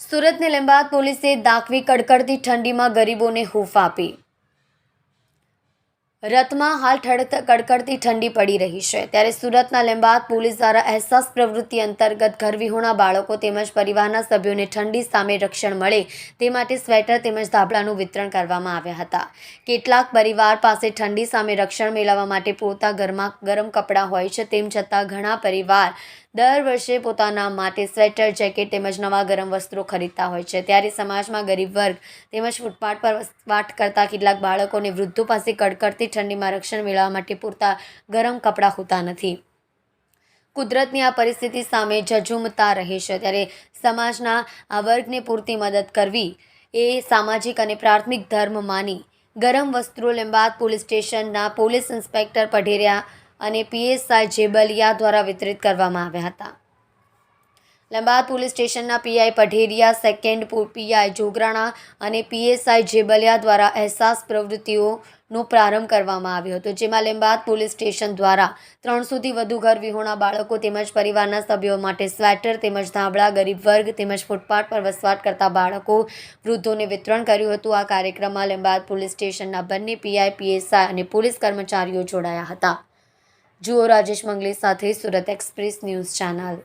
સુરતને લેંબાદ પોલીસે દાખવી કડકડતી ઠંડીમાં ગરીબોને હૂફ આપી. રથમાં હાલ ઠડક કડકડતી ઠંડી પડી રહી છે. ત્યારે સુરતના લેમ્બાદ પોલીસ દ્વારા અહેસાસ પ્રવૃત્તિ અંતર્ગત ઘરવિહોણા બાળકો તેમજ પરિવારના સભ્યોને ઠંડી સામે રક્ષણ મળે તે માટે સ્વેટર તેમજ ધાબળાનું વિતરણ કરવામાં આવ્યા હતા. કેટલાક પરિવાર પાસે ઠંડી સામે રક્ષણ મેળવવા માટે પોતા ઘરમાં ગરમ કપડાં હોય છે, તેમ છતાં ઘણા પરિવાર દર વર્ષે પોતાના માટે સ્વેટર, જેકેટ તેમજ નવા ગરમ વસ્ત્રો ખરીદતા હોય છે. ત્યારે સમાજમાં ગરીબ વર્ગ તેમજ ફૂટપાથ પર વાટ કરતા કેટલાક બાળકોને વૃદ્ધો પાસે કડકડતી ઠંડીમાં રક્ષણ મેળવવા માટે પૂરતા ગરમ કપડાં હોતા નથી. કુદરતની આ પરિસ્થિતિ સામે ઝઝૂમતા રહે છે. ત્યારે સમાજના આ વર્ગને પૂરતી મદદ કરવી એ સામાજિક અને પ્રાથમિક ધર્મ માની ગરમ વસ્ત્રો લેંબાદ પોલીસ સ્ટેશનના પોલીસ ઇન્સ્પેક્ટર પઢેરિયા અને પીએસઆઈ જેબલિયા દ્વારા વિતરિત કરવામાં આવ્યા હતા. લંબાદ પોલીસ સ્ટેશનના PI Padheriya, second PI Jograna અને પીએસઆઈ જેબલિયા દ્વારા અહેસાસ પ્રવૃત્તિઓનો પ્રારંભ કરવામાં આવ્યો હતો, જેમાં લીંબાદ પોલીસ સ્ટેશન દ્વારા ત્રણસોથી વધુ ઘર વિહોણા બાળકો તેમજ પરિવારના સભ્યો માટે સ્વેટર તેમજ ધાબળા, ગરીબ વર્ગ તેમજ ફૂટપાથ પર વસવાટ કરતા બાળકો વૃદ્ધોને વિતરણ કર્યું હતું. આ કાર્યક્રમમાં લીંબાદ પોલીસ સ્ટેશનના બંને પીઆઈ, પીએસઆઈ અને પોલીસ કર્મચારીઓ જોડાયા હતા. જુઓ રાજેશ મંગલી સાથે સુરત એક્સપ્રેસ ન્યૂઝ ચેનલ.